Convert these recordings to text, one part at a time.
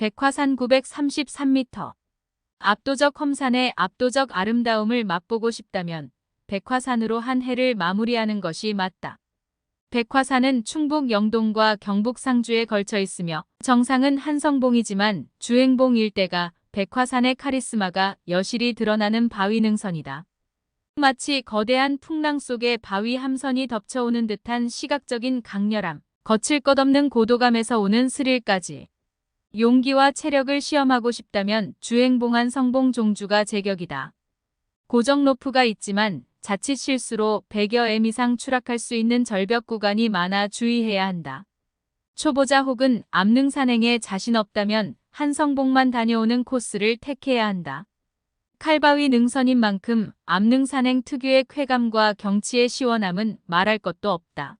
백화산 933m. 압도적 험산의 압도적 아름다움을 맛보고 싶다면 백화산으로 한 해를 마무리하는 것이 맞다. 백화산은 충북 영동과 경북 상주에 걸쳐 있으며 정상은 한성봉이지만 주행봉 일대가 백화산의 카리스마가 여실히 드러나는 바위 능선이다. 마치 거대한 풍랑 속에 바위 함선이 덮쳐오는 듯한 시각적인 강렬함, 거칠 것 없는 고도감에서 오는 스릴까지. 용기와 체력을 시험하고 싶다면 주행봉한 성봉 종주가 제격이다. 고정 로프가 있지만 자칫 실수로 100여 m 이상 추락할 수 있는 절벽 구간이 많아 주의해야 한다. 초보자 혹은 암능 산행에 자신 없다면 한성봉만 다녀오는 코스를 택해야 한다. 칼바위 능선인 만큼 암능 산행 특유의 쾌감과 경치의 시원함은 말할 것도 없다.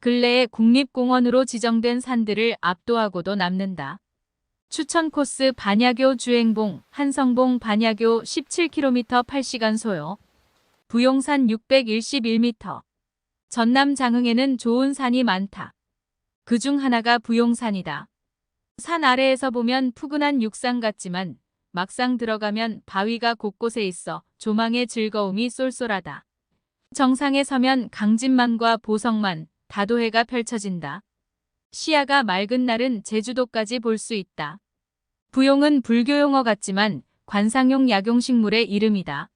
근래에 국립공원으로 지정된 산들을 압도하고도 남는다. 추천 코스 반야교 주행봉, 한성봉 반야교 17km 8시간 소요. 부용산 611m. 전남 장흥에는 좋은 산이 많다. 그 중 하나가 부용산이다. 산 아래에서 보면 푸근한 육상 같지만 막상 들어가면 바위가 곳곳에 있어 조망의 즐거움이 쏠쏠하다. 정상에 서면 강진만과 보성만, 다도해가 펼쳐진다. 시야가 맑은 날은 제주도까지 볼 수 있다. 부용은 불교 용어 같지만 관상용 약용식물의 이름이다.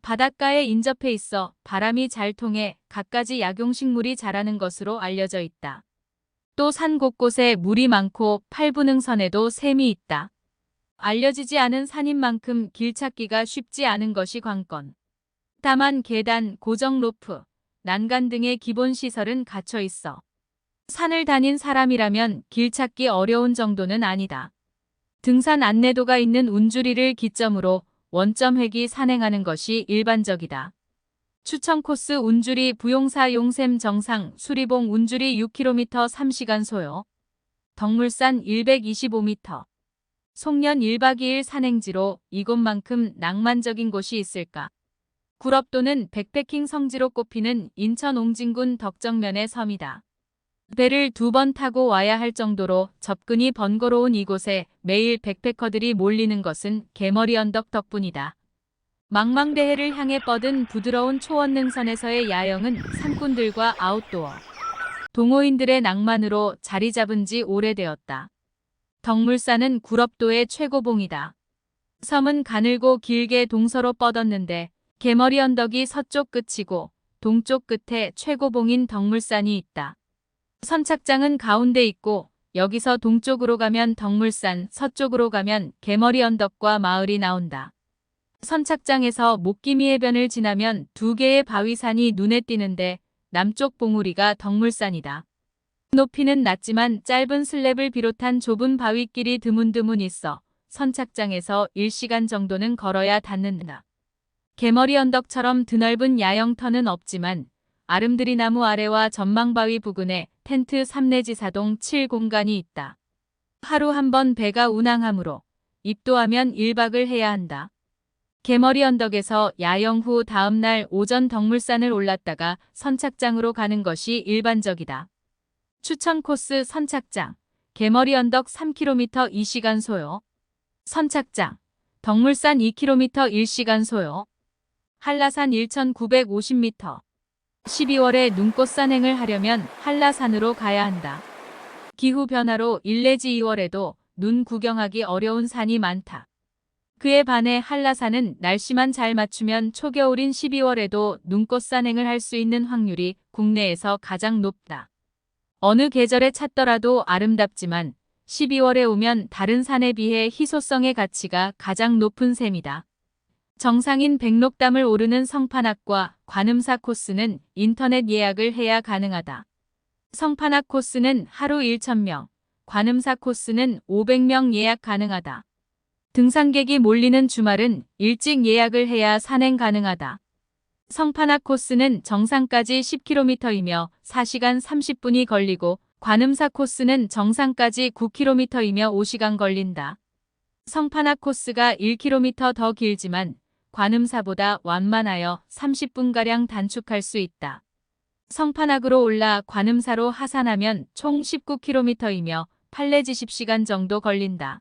바닷가에 인접해 있어 바람이 잘 통해 갖가지 약용식물이 자라는 것으로 알려져 있다. 또 산 곳곳에 물이 많고 팔부능선에도 샘이 있다. 알려지지 않은 산인 만큼 길 찾기가 쉽지 않은 것이 관건. 다만 계단, 고정 로프, 난간 등의 기본 시설은 갖춰 있어. 산을 다닌 사람이라면 길 찾기 어려운 정도는 아니다. 등산 안내도가 있는 운주리를 기점으로 원점 회기 산행하는 것이 일반적이다. 추천 코스 운주리 부용사 용샘 정상 수리봉 운주리 6km 3시간 소요. 덕물산 125m. 송년 1박 2일 산행지로 이곳만큼 낭만적인 곳이 있을까. 구럽도는 백패킹 성지로 꼽히는 인천 옹진군 덕정면의 섬이다. 배를 두 번 타고 와야 할 정도로 접근이 번거로운 이곳에 매일 백패커들이 몰리는 것은 개머리 언덕 덕분이다. 망망대해를 향해 뻗은 부드러운 초원능선에서의 야영은 산꾼들과 아웃도어, 동호인들의 낭만으로 자리 잡은 지 오래되었다. 덕물산은 구럽도의 최고봉이다. 섬은 가늘고 길게 동서로 뻗었는데 개머리 언덕이 서쪽 끝이고 동쪽 끝에 최고봉인 덕물산이 있다. 선착장은 가운데 있고 여기서 동쪽으로 가면 덕물산, 서쪽으로 가면 개머리 언덕과 마을이 나온다. 선착장에서 목기미 해변을 지나면 두 개의 바위산이 눈에 띄는데 남쪽 봉우리가 덕물산이다. 높이는 낮지만 짧은 슬랩을 비롯한 좁은 바위길이 드문드문 있어 선착장에서 1시간 정도는 걸어야 닿는다. 개머리 언덕처럼 드넓은 야영터는 없지만 아름드리 나무 아래와 전망바위 부근에 텐트 3내지 4동 7 공간이 있다. 하루 한 번 배가 운항하므로 입도하면 1박을 해야 한다. 개머리 언덕에서 야영 후 다음날 오전 덕물산을 올랐다가 선착장으로 가는 것이 일반적이다. 추천 코스 선착장, 개머리 언덕 3km 2시간 소요. 선착장, 덕물산 2km 1시간 소요. 한라산 1950m. 12월에 눈꽃 산행을 하려면 한라산으로 가야 한다. 기후 변화로 1 내지 2월에도 눈 구경하기 어려운 산이 많다. 그에 반해 한라산은 날씨만 잘 맞추면 초겨울인 12월에도 눈꽃 산행을 할 수 있는 확률이 국내에서 가장 높다. 어느 계절에 찾더라도 아름답지만 12월에 오면 다른 산에 비해 희소성의 가치가 가장 높은 셈이다. 정상인 백록담을 오르는 성판악과 관음사 코스는 인터넷 예약을 해야 가능하다. 성판악 코스는 하루 1,000명, 관음사 코스는 500명 예약 가능하다. 등산객이 몰리는 주말은 일찍 예약을 해야 산행 가능하다. 성판악 코스는 정상까지 10km이며 4시간 30분이 걸리고 관음사 코스는 정상까지 9km이며 5시간 걸린다. 성판악 코스가 1km 더 길지만 관음사보다 완만하여 30분가량 단축할 수 있다. 성판악으로 올라 관음사로 하산하면 총 19km이며 8 내지 10시간 정도 걸린다.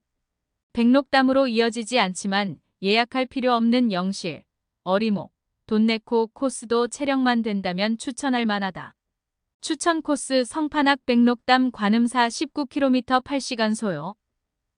백록담으로 이어지지 않지만 예약할 필요 없는 영실, 어리목, 돈네코 코스도 체력만 된다면 추천할 만하다. 추천 코스 성판악 백록담 관음사 19km 8시간 소요.